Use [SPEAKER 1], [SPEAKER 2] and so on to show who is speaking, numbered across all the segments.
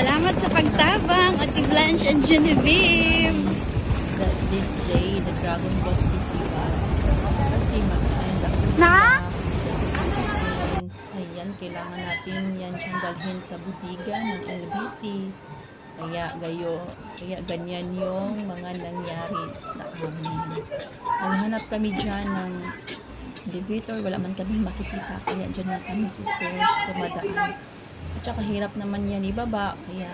[SPEAKER 1] Salamat sa pagtabang, Ate Blanche and Genevieve.
[SPEAKER 2] the, this day, the Dragon Boat Festival. Kasi mag-send ako
[SPEAKER 1] Na?
[SPEAKER 2] Ayan, kailangan natin yan siyang dalhin sa butiga ng LBC. Kaya gayo, kaya ganyan yung mga nangyari sa amin. Naghanap kami dyan ng elevator, wala man kami makikita. Kaya dyan lang kami sisters tumadaan. At saka hirap naman yan ibaba. Kaya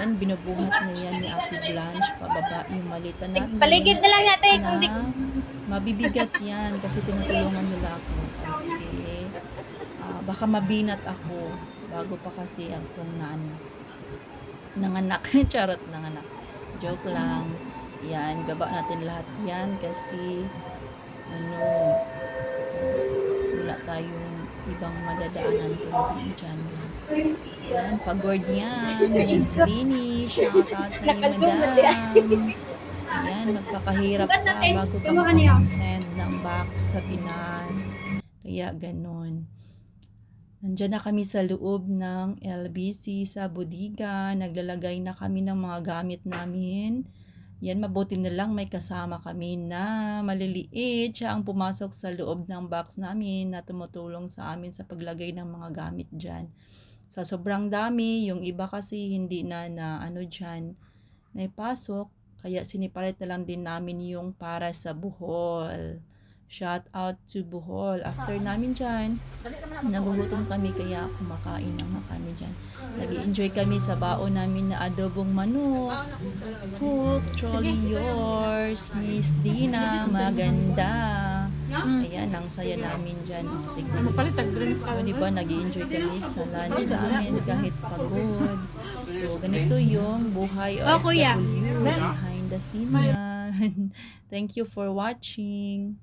[SPEAKER 2] yan, binubuhat na yan ni Ate Blanche, pababa yung malita namin.
[SPEAKER 1] Paligid na lang natin di...
[SPEAKER 2] na mabibigat yan kasi tinutulungan nila ako kasi ah, baka mabinat ako bago pa kasi akong na ano, nanganak. Charot, nanganak. Joke lang. Yan, baba natin lahat yan kasi ano, wala tayong ibang madadaanan kundi dyan lang. Yan, pagod yan. Miss Lini, shout out sa iyo, madam. Ayan, magpakahirap ka bago ka makapag-send ng box sa Pinas. Kaya ganon. Nandiyan na kami sa loob ng LBC sa bodega. Naglalagay na kami ng mga gamit namin. Yan, mabuti na lang may kasama kami na maliliit. Siya ang pumasok sa loob ng box namin na tumutulong sa amin sa paglagay ng mga gamit dyan. Sa sobrang dami, yung iba kasi hindi na na ano dyan, naipasok. Kaya sinipalit na lang din namin yung para sa Bohol. Shout out to Bohol. After namin dyan, nagugutom kami kaya kumakain na nga kami dyan. Nag-enjoy kami sa baon namin na adobong manok. Cook, trolley yours, Miss Dina, maganda. Ayan, ang saya namin dyan. Oh, tignan mo. O, di ba, nag-enjoy kami sa lunch namin kahit pagod. So, ganito yung buhay
[SPEAKER 1] Oh, kuya.
[SPEAKER 2] OFW behind the scene yan. Thank you for watching.